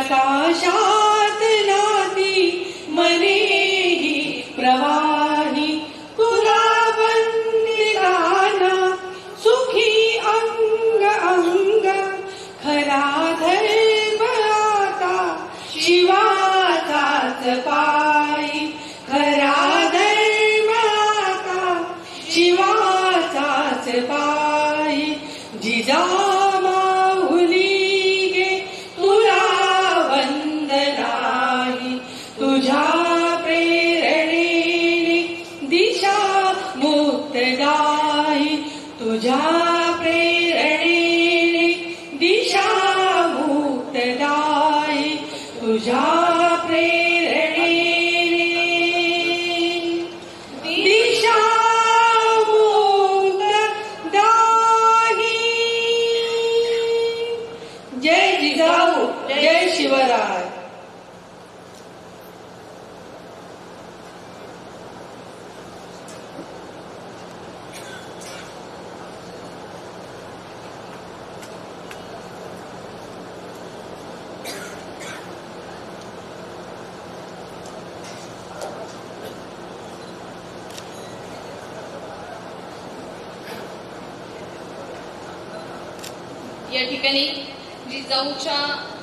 प्रकाशात नाती मनेही प्रवाही. तुला सुखी अंग अंग. खरा धर्म आता शिवाचाच पायी. खरा धर्म आता शिवाचाच पायी. जिजा तुझ्या प्रेरणेने दिशा मुक्तदायी. तुझ्या प्रेरणेने दिशा मुक्तदायी. जय जिजाऊ जय शिवराज. या ठिकाणी जिजाऊच्या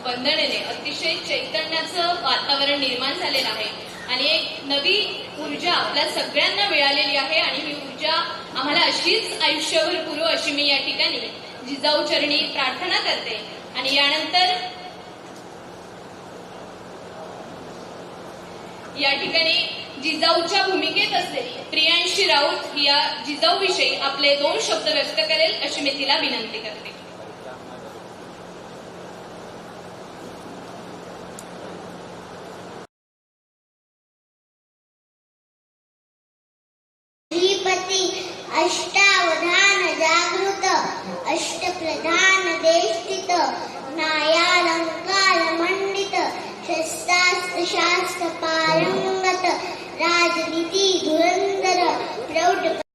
वंदनेने अतिशय चैतन्याचं वातावरण निर्माण झालेलं आहे. आणि एक नवी ऊर्जा आपल्या सगळ्यांना मिळालेली आहे आणि ही ऊर्जा आम्हाला अशीच आयुष्यभर पुरो अशी मी या ठिकाणी जिजाऊ चरणी प्रार्थना करते. आणि यानंतर या ठिकाणी जिजाऊच्या भूमिकेत असलेली प्रियांशी राऊत या जिजाऊ विषयी आपले दोन शब्द व्यक्त करेल अशी मी तिला विनंती करते. श्रीपती अष्टावधान जागृत अष्टप्रधान देष्टित नायालंकार मंडित शस्त्रास्त्र शास्त्र पारंगत राजनीती धुरंधर प्रौढ